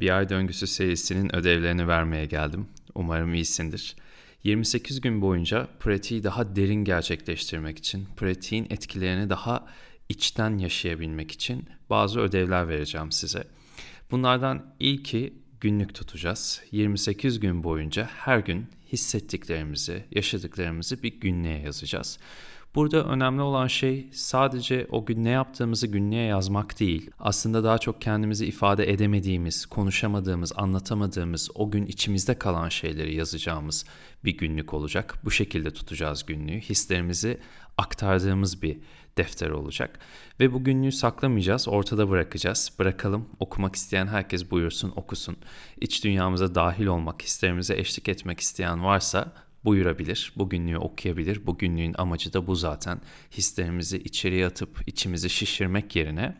Bir ay döngüsü serisinin ödevlerini vermeye geldim. Umarım iyisindir. 28 gün boyunca pratiği daha derin gerçekleştirmek için, pratiğin etkilerini daha içten yaşayabilmek için bazı ödevler vereceğim size. Bunlardan ilki günlük tutacağız. 28 gün boyunca her gün hissettiklerimizi, yaşadıklarımızı bir günlüğe yazacağız. Burada önemli olan şey sadece o gün ne yaptığımızı günlüğe yazmak değil. Aslında daha çok kendimizi ifade edemediğimiz, konuşamadığımız, anlatamadığımız, o gün içimizde kalan şeyleri yazacağımız bir günlük olacak. Bu şekilde tutacağız günlüğü. Hislerimizi aktardığımız bir defter olacak. Ve bu günlüğü saklamayacağız, ortada bırakacağız. Bırakalım, okumak isteyen herkes buyursun, okusun. İç dünyamıza dahil olmak, hislerimize eşlik etmek isteyen varsa buyurabilir, bu günlüğü okuyabilir. Bu günlüğün amacı da bu zaten. Hislerimizi içeriye atıp içimizi şişirmek yerine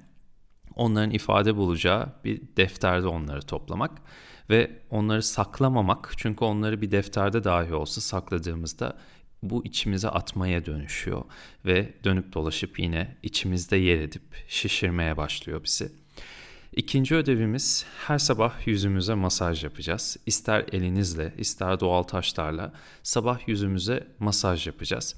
onların ifade bulacağı bir defterde onları toplamak ve onları saklamamak. Çünkü onları bir defterde dahi olsa sakladığımızda bu içimize atmaya dönüşüyor ve dönüp dolaşıp yine içimizde yer edip şişirmeye başlıyor bizi. İkinci ödevimiz her sabah yüzümüze masaj yapacağız. İster elinizle, ister doğal taşlarla sabah yüzümüze masaj yapacağız.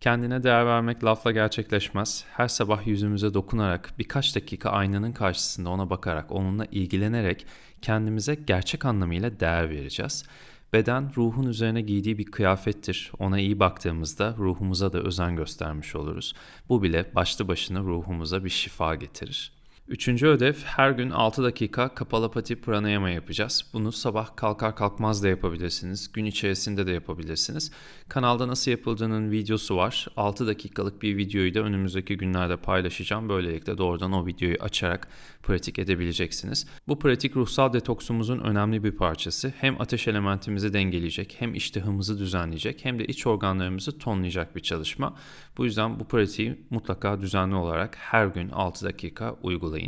Kendine değer vermek lafla gerçekleşmez. Her sabah yüzümüze dokunarak birkaç dakika aynanın karşısında ona bakarak, onunla ilgilenerek kendimize gerçek anlamıyla değer vereceğiz. Beden ruhun üzerine giydiği bir kıyafettir. Ona iyi baktığımızda ruhumuza da özen göstermiş oluruz. Bu bile başlı başına ruhumuza bir şifa getirir. Üçüncü ödev her gün 6 dakika kapalapati pranayama yapacağız. Bunu sabah kalkar kalkmaz da yapabilirsiniz. Gün içerisinde de yapabilirsiniz. Kanalda nasıl yapıldığının videosu var. 6 dakikalık bir videoyu da önümüzdeki günlerde paylaşacağım. Böylelikle doğrudan o videoyu açarak pratik edebileceksiniz. Bu pratik ruhsal detoksumuzun önemli bir parçası. Hem ateş elementimizi dengeleyecek, hem iştahımızı düzenleyecek, hem de iç organlarımızı tonlayacak bir çalışma. Bu yüzden bu pratiği mutlaka düzenli olarak her gün 6 dakika uygulayın.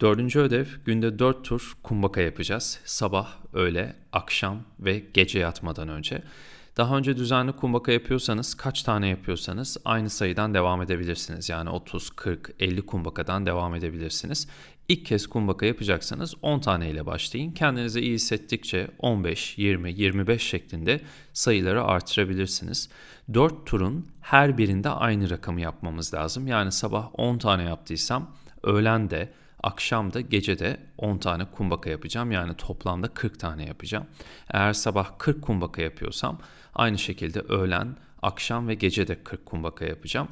Dördüncü ödev günde 4 tur kumbaka yapacağız. Sabah, öğle, akşam ve gece yatmadan önce. Daha önce düzenli kumbaka yapıyorsanız kaç tane yapıyorsanız aynı sayıdan devam edebilirsiniz. Yani 30, 40, 50 kumbakadan devam edebilirsiniz. İlk kez kumbaka yapacaksanız 10 tane ile başlayın. Kendinizi iyi hissettikçe 15, 20, 25 şeklinde sayıları artırabilirsiniz. 4 turun her birinde aynı rakamı yapmamız lazım. Yani sabah 10 tane yaptıysam öğlen de akşam da gece de 10 tane kumbaka yapacağım. Yani toplamda 40 tane yapacağım. Eğer sabah 40 kumbaka yapıyorsam aynı şekilde öğlen, akşam ve gece de 40 kumbaka yapacağım.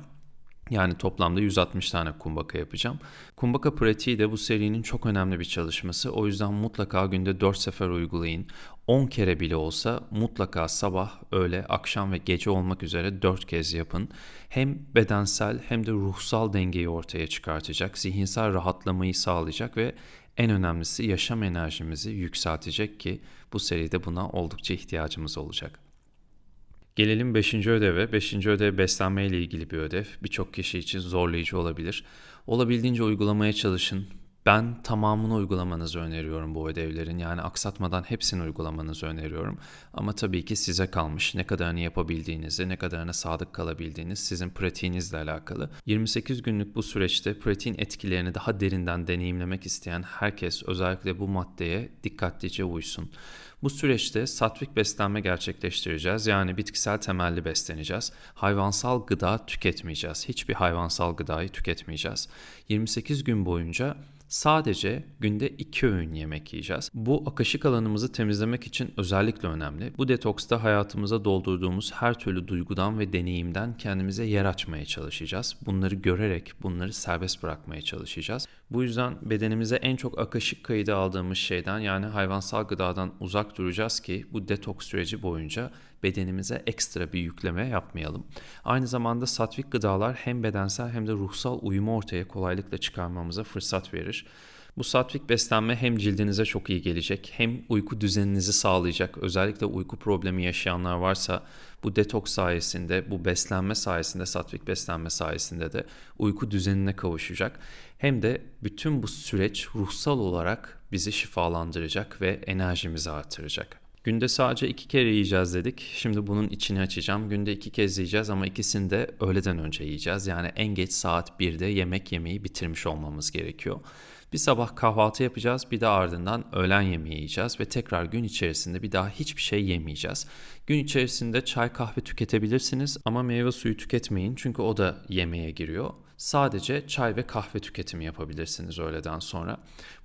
Yani toplamda 160 tane kumbaka yapacağım. Kumbaka pratiği de bu serinin çok önemli bir çalışması. O yüzden mutlaka günde 4 sefer uygulayın. 10 kere bile olsa mutlaka sabah, öğle, akşam ve gece olmak üzere 4 kez yapın. Hem bedensel hem de ruhsal dengeyi ortaya çıkartacak, zihinsel rahatlamayı sağlayacak ve en önemlisi yaşam enerjimizi yükseltecek ki bu seride buna oldukça ihtiyacımız olacak. Gelelim 5. ödeve. 5. ödev beslenme ile ilgili bir ödev. Birçok kişi için zorlayıcı olabilir. Olabildiğince uygulamaya çalışın. Ben tamamını uygulamanızı öneriyorum bu ödevlerin. Yani aksatmadan hepsini uygulamanızı öneriyorum. Ama tabii ki size kalmış. Ne kadarını yapabildiğinizi, ne kadarına sadık kalabildiğiniz sizin pratiğinizle alakalı. 28 günlük bu süreçte pratiğin etkilerini daha derinden deneyimlemek isteyen herkes özellikle bu maddeye dikkatlice uysun. Bu süreçte satvik beslenme gerçekleştireceğiz. Yani bitkisel temelli besleneceğiz. Hayvansal gıda tüketmeyeceğiz. Hiçbir hayvansal gıdayı tüketmeyeceğiz. 28 gün boyunca Sadece günde iki öğün yemek yiyeceğiz. Bu akışık alanımızı temizlemek için özellikle önemli. Bu detoksta hayatımıza doldurduğumuz her türlü duygudan ve deneyimden kendimize yer açmaya çalışacağız. Bunları görerek bunları serbest bırakmaya çalışacağız. Bu yüzden bedenimize en çok akışık kaydı aldığımız şeyden yani hayvansal gıdadan uzak duracağız ki bu detoks süreci boyunca bedenimize ekstra bir yükleme yapmayalım. Aynı zamanda satvik gıdalar hem bedensel hem de ruhsal uyumu ortaya kolaylıkla çıkarmamıza fırsat verir. Bu satvik beslenme hem cildinize çok iyi gelecek hem uyku düzeninizi sağlayacak. Özellikle uyku problemi yaşayanlar varsa bu detoks sayesinde, bu beslenme sayesinde, satvik beslenme sayesinde de uyku düzenine kavuşacak. Hem de bütün bu süreç ruhsal olarak bizi şifalandıracak ve enerjimizi artıracak. Günde sadece iki kere yiyeceğiz dedik. Şimdi bunun içini açacağım. Günde iki kez yiyeceğiz ama ikisini de öğleden önce yiyeceğiz. Yani en geç saat 1'de yemek yemeyi bitirmiş olmamız gerekiyor. Bir sabah kahvaltı yapacağız, bir de ardından öğlen yemeği yiyeceğiz ve tekrar gün içerisinde bir daha hiçbir şey yemeyeceğiz. Gün içerisinde çay kahve tüketebilirsiniz ama meyve suyu tüketmeyin çünkü o da yemeğe giriyor. Sadece çay ve kahve tüketimi yapabilirsiniz öğleden sonra.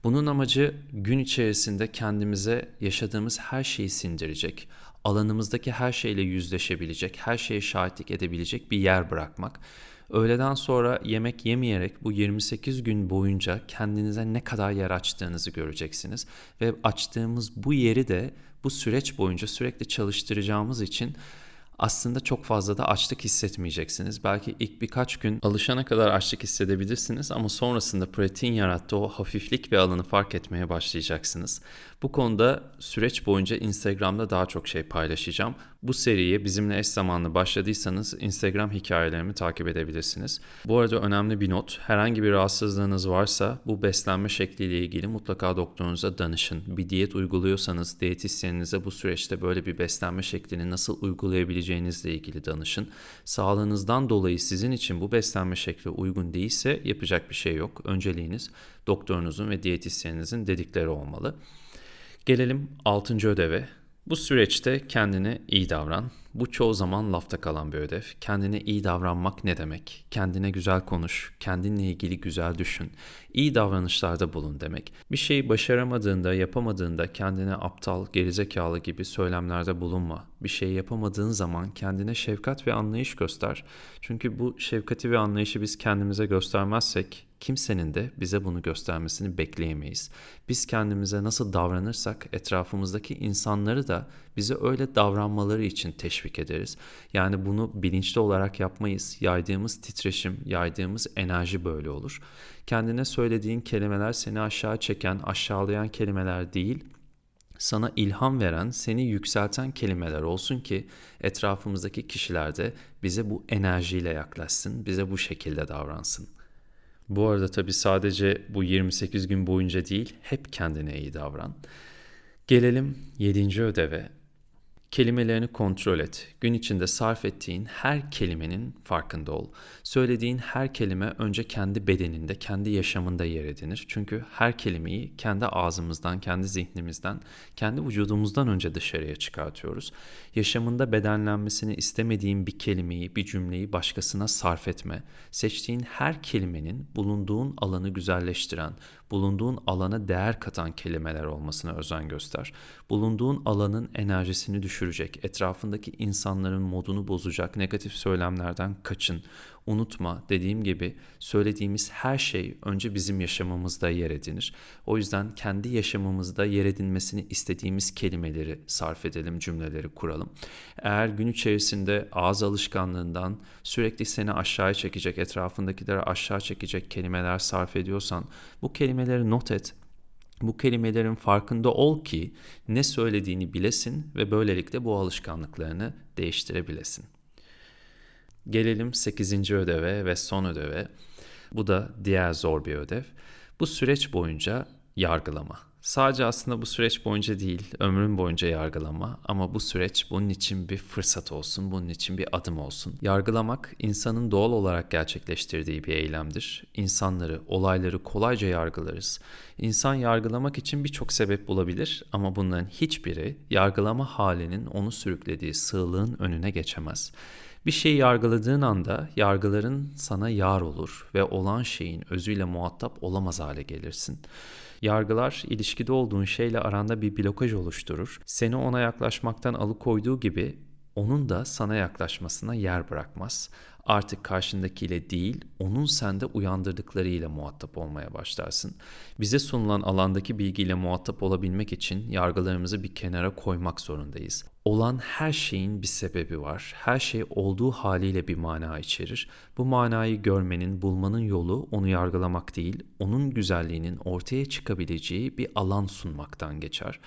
Bunun amacı gün içerisinde kendimize yaşadığımız her şeyi sindirecek, alanımızdaki her şeyle yüzleşebilecek, her şeye şahitlik edebilecek bir yer bırakmak. Öğleden sonra yemek yemeyerek bu 28 gün boyunca kendinize ne kadar yer açtığınızı göreceksiniz. Ve açtığımız bu yeri de bu süreç boyunca sürekli çalıştıracağımız için aslında çok fazla da açlık hissetmeyeceksiniz. Belki ilk birkaç gün alışana kadar açlık hissedebilirsiniz ama sonrasında pratiğin yarattığı o hafiflik ve alanı fark etmeye başlayacaksınız. Bu konuda süreç boyunca Instagram'da daha çok şey paylaşacağım. Bu seriye bizimle eş zamanlı başladıysanız Instagram hikayelerimi takip edebilirsiniz. Bu arada önemli bir not. Herhangi bir rahatsızlığınız varsa bu beslenme şekliyle ilgili mutlaka doktorunuza danışın. Bir diyet uyguluyorsanız diyetisyeninize bu süreçte böyle bir beslenme şeklini nasıl uygulayabileceğinizle ilgili danışın. Sağlığınızdan dolayı sizin için bu beslenme şekli uygun değilse yapacak bir şey yok. Önceliğiniz doktorunuzun ve diyetisyeninizin dedikleri olmalı. Gelelim 6. ödeve. Bu süreçte kendine iyi davran. Bu çoğu zaman lafta kalan bir ödev. Kendine iyi davranmak ne demek? Kendine güzel konuş, kendinle ilgili güzel düşün. İyi davranışlarda bulun demek. Bir şeyi başaramadığında, yapamadığında kendine aptal, gerizekalı gibi söylemlerde bulunma. Bir şey yapamadığın zaman kendine şefkat ve anlayış göster. Çünkü bu şefkati ve anlayışı biz kendimize göstermezsek kimsenin de bize bunu göstermesini bekleyemeyiz. Biz kendimize nasıl davranırsak etrafımızdaki insanları da bize öyle davranmaları için teşvik ederiz. Yani bunu bilinçli olarak yapmayız. Yaydığımız titreşim, yaydığımız enerji böyle olur. Kendine söylediğin kelimeler seni aşağı çeken, aşağılayan kelimeler değil, sana ilham veren, seni yükselten kelimeler olsun ki etrafımızdaki kişiler de bize bu enerjiyle yaklaşsın, bize bu şekilde davransın. Bu arada tabii sadece bu 28 gün boyunca değil, hep kendine iyi davran. Gelelim 7. ödeve. Kelimelerini kontrol et. Gün içinde sarf ettiğin her kelimenin farkında ol. Söylediğin her kelime önce kendi bedeninde, kendi yaşamında yer edinir. Çünkü her kelimeyi kendi ağzımızdan, kendi zihnimizden, kendi vücudumuzdan önce dışarıya çıkartıyoruz. Yaşamında bedenlenmesini istemediğin bir kelimeyi, bir cümleyi başkasına sarf etme. Seçtiğin her kelimenin bulunduğun alanı güzelleştiren, bulunduğun alana değer katan kelimeler olmasına özen göster. Bulunduğun alanın enerjisini düşürecek, etrafındaki insanların modunu bozacak negatif söylemlerden kaçın. Unutma dediğim gibi söylediğimiz her şey önce bizim yaşamımızda yer edinir. O yüzden kendi yaşamımızda yer edinmesini istediğimiz kelimeleri sarf edelim, cümleleri kuralım. Eğer gün içerisinde ağız alışkanlığından sürekli seni aşağıya çekecek, etrafındakileri aşağı çekecek kelimeler sarf ediyorsan bu kelimeleri not et bu kelimelerin farkında ol ki ne söylediğini bilesin ve böylelikle bu alışkanlıklarını değiştirebilesin. Gelelim 8. ödeve ve son ödeve. Bu da diğer zor bir ödev. Bu süreç boyunca yargılama. Sadece aslında bu süreç boyunca değil, ömrün boyunca yargılama ama bu süreç bunun için bir fırsat olsun, bunun için bir adım olsun. Yargılamak insanın doğal olarak gerçekleştirdiği bir eylemdir. İnsanları, olayları kolayca yargılarız. İnsan yargılamak için birçok sebep bulabilir ama bunların hiçbiri yargılama halinin onu sürüklediği sığlığın önüne geçemez. Bir şeyi yargıladığın anda yargıların sana yar olur ve olan şeyin özüyle muhatap olamaz hale gelirsin. Yargılar ilişkide olduğun şeyle aranda bir blokaj oluşturur. Seni ona yaklaşmaktan alıkoyduğu gibi onun da sana yaklaşmasına yer bırakmaz artık karşındakiyle değil, onun sende uyandırdıklarıyla muhatap olmaya başlarsın. Bize sunulan alandaki bilgiyle muhatap olabilmek için yargılarımızı bir kenara koymak zorundayız. Olan her şeyin bir sebebi var. Her şey olduğu haliyle bir mana içerir. Bu manayı görmenin, bulmanın yolu onu yargılamak değil, onun güzelliğinin ortaya çıkabileceği bir alan sunmaktan geçer.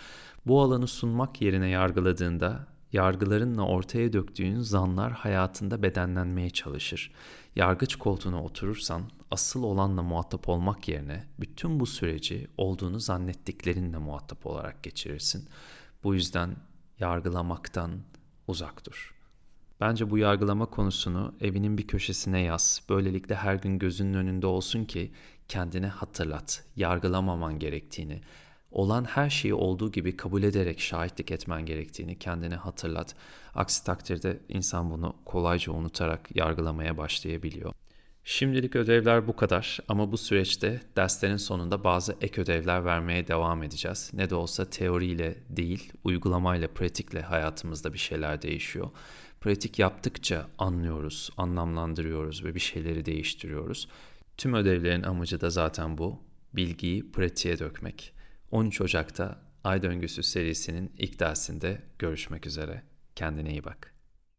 Bu alanı sunmak yerine yargıladığında yargılarınla ortaya döktüğün zanlar hayatında bedenlenmeye çalışır. Yargıç koltuğuna oturursan asıl olanla muhatap olmak yerine bütün bu süreci olduğunu zannettiklerinle muhatap olarak geçirirsin. Bu yüzden yargılamaktan uzak dur. Bence bu yargılama konusunu evinin bir köşesine yaz. Böylelikle her gün gözünün önünde olsun ki kendine hatırlat. Yargılamaman gerektiğini, olan her şeyi olduğu gibi kabul ederek şahitlik etmen gerektiğini kendine hatırlat. Aksi takdirde insan bunu kolayca unutarak yargılamaya başlayabiliyor. Şimdilik ödevler bu kadar ama bu süreçte derslerin sonunda bazı ek ödevler vermeye devam edeceğiz. Ne de olsa teoriyle değil, uygulamayla, pratikle hayatımızda bir şeyler değişiyor. Pratik yaptıkça anlıyoruz, anlamlandırıyoruz ve bir şeyleri değiştiriyoruz. Tüm ödevlerin amacı da zaten bu. Bilgiyi pratiğe dökmek. 13 Ocak'ta Ay Döngüsü serisinin ilk dersinde görüşmek üzere. Kendine iyi bak.